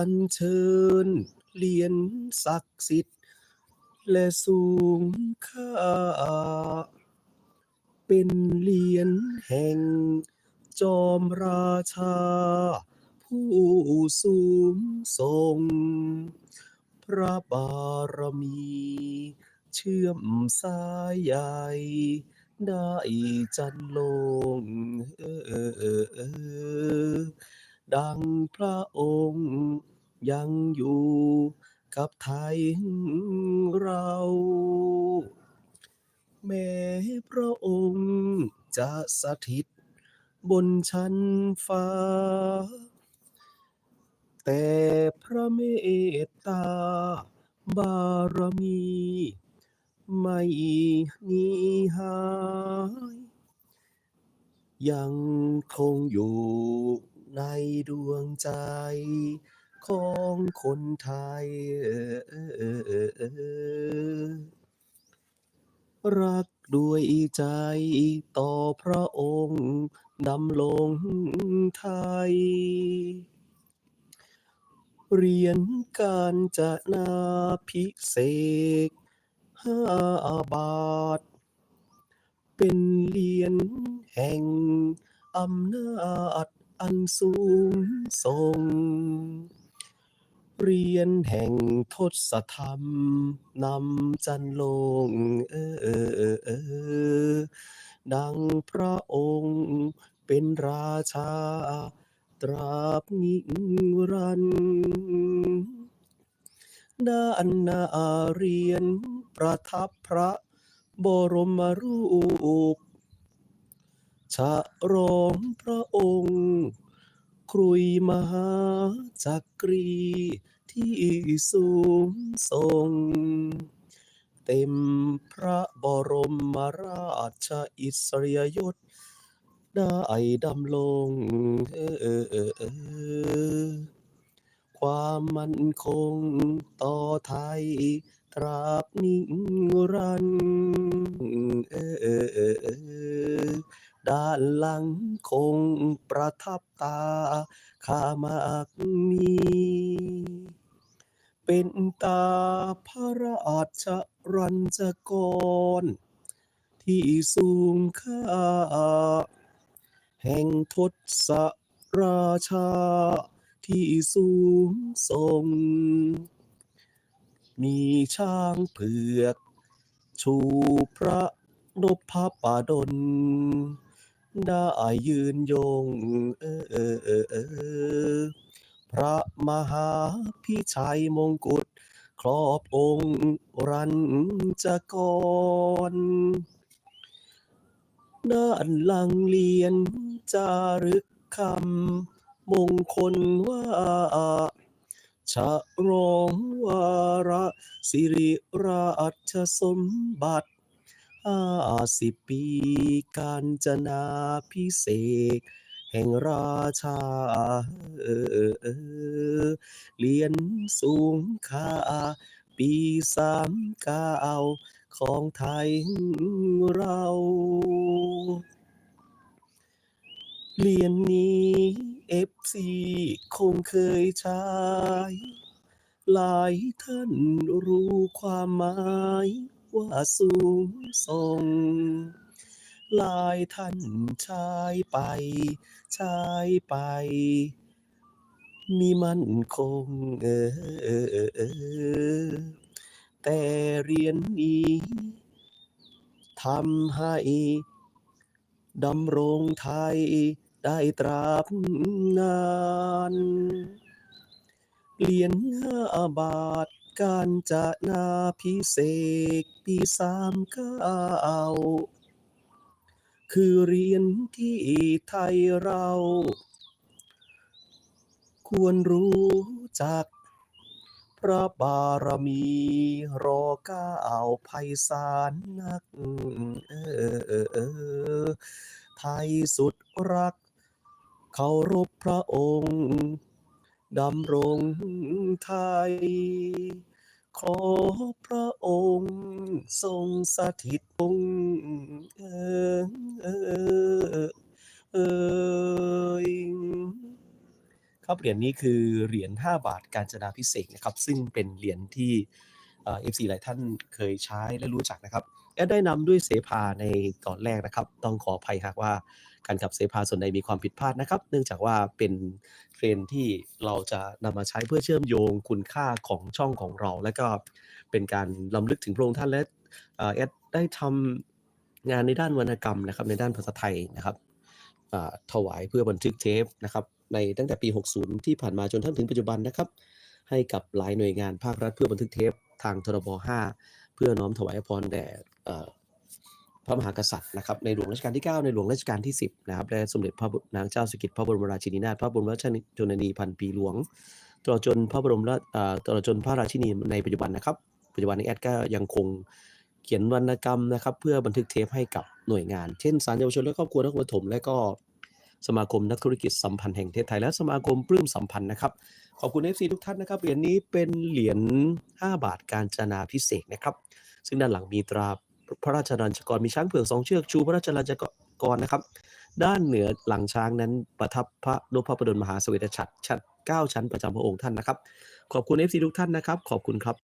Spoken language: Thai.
อัญเชิญเหรียญศักดิ์สิทธิ์ และสูงค่า เป็นเหรียญแห่ง จอมราชา ผู้สูงส่ง พระบารมี เชื่อมสายใยได้จันลงเออเออเออดังพระองค์ ยังอยู่กับไทยเรา แม้พระองค์จะสถิตบนชั้นฟ้า แต่พระเมตตาบารมี ไม่หนีหาย ยังคงอยู่ในดวงใจ ของคนไทย รักด้วยใจต่อพระองค์ดำรงไทย เรียญกาญจะนาพิเศษห้าบาท เป็นเรียญแห่งอำนาจอันสูงส่ง เรียญแห่งทศธรรม นำจันลง เออเออเออเออ ดังพระองค์เป็นราชา ตราบนิรันดร์ด้านนาเรียญประทับพระบรมรูปฉลองพระองค์ ครุยมหาจักรีที่สูงส่ง เต็มพระบรมราชอิสริยยศ ได้ดำรงเออเออเออเออความมั่นคงต่อไทย ตราบนิรันดร์เออเออเออ ด้านหลังคงประทับตาข้ามากมีเป็นตาพระราชรัญจกร ที่สูงค่า แห่งทศราชา ที่สูงส่ง มีช้างเผือก ชูพระนพปดล ได้ยืนยง เออเออเออเออพระมหาพิชัยมงกุฎครอบองค์รัญจกร ด้านหลังเหรียญจารึกคำมงคลว่าฉลองวาระสิริราชสมบัติ ห้าสิบปีกาญจนาพิเศษแห่งราชาเออเออเรียญสูงค่า ปีสามเก้าของไทยเรา เรียญนี้เอฟซีคงเคยใช้ หลายท่านรู้ความหมาย ว่าสูงส่งลายท่านใช้ไปใช้ไป มีมั่นคงเออเออเออเออแต่เรียญนี้ทำให้ดำรงไทยได้ตราบนาน เหรียญห้าบาท กาญจนาพิเศษปีสามเก้าคือเรียญที่ไทยเรา ควรรู้จัก พระบารมีรอเก้าวไพศาลนักเออเออเออไทยสุดรัก เคารพพระองค์ดำรงไทย ขอพระองค์ทรงสถิตองค์เออเออเอยครับเหรียญนี้คือเหรียญ5บาทการจนาพิเศษนะครับ ซึ่งเป็นเหรียญที่เอฟซีหลายท่านเคยใช้และรู้จักนะครับ แอดได้นำด้วยเสภาในตอนแรกนะครับ ต้องขออภัยหากว่าการขับเสภาส่วนใดมีความผิดพลาดนะครับ เนื่องจากว่าเป็นเทรนที่เราจะนำมาใช้เพื่อเชื่อมโยงคุณค่าของช่องของเรา และก็เป็นการลำลึกถึงพระองค์ท่านและเอ่อแอดได้ทำงานในด้านวรรณกรรมนะครับ ในด้านภาษาไทยนะครับถวายเพื่อบันทึกเทปนะครับ ในตั้งแต่ปี 60 ที่ผ่านมาจนทั้งถึงปัจจุบันนะครับ ให้กับหลายหน่วยงานภาครัฐเพื่อบันทึกเทปทางทรบ5เพื่อน้อมถวายพรแด่ พระมหากษัตริย์นะครับในหลวงรัชกาลที่ 9 ในหลวงรัชกาลที่ 10นะครับและสมเด็จพระนางเจ้าสิริกิตพระบรมราชินีนาถพระบรมราชชนนีพันปีหลวงตลอดจนพระบรมราตลอดจนพระราชินีในปัจจุบันนะครับ ปัจจุบันในแอดก็ยังคงเขียนวรรณกรรมนะครับ เพื่อบันทึกเทปให้กับหน่วยงาน เช่นสารเยาวชนและครอบครัวนครปฐมและก็สมาคมนักธุรกิจสัมพันธ์แห่งประเทศไทยและสมาคมปลื้มสัมพันธ์นะครับขอบคุณ FC ทุกท่านนะครับเหรียญนี้เป็นเหรียญ5บาทการจนาพิเศษนะครับ ซึ่งด้านหลังมีตรา พระราชรัญจกรมีช้างเผือกสองเชือกชูพระราชรัญจกรนะครับ ด้านเหนือหลังช้างนั้นประทับพระนพประดลมหาเสวตฉัตรชัดเก้าชั้นประจำพระองค์ท่านนะครับ ขอบคุณ FC ทุกท่านนะครับ ขอบคุณครับ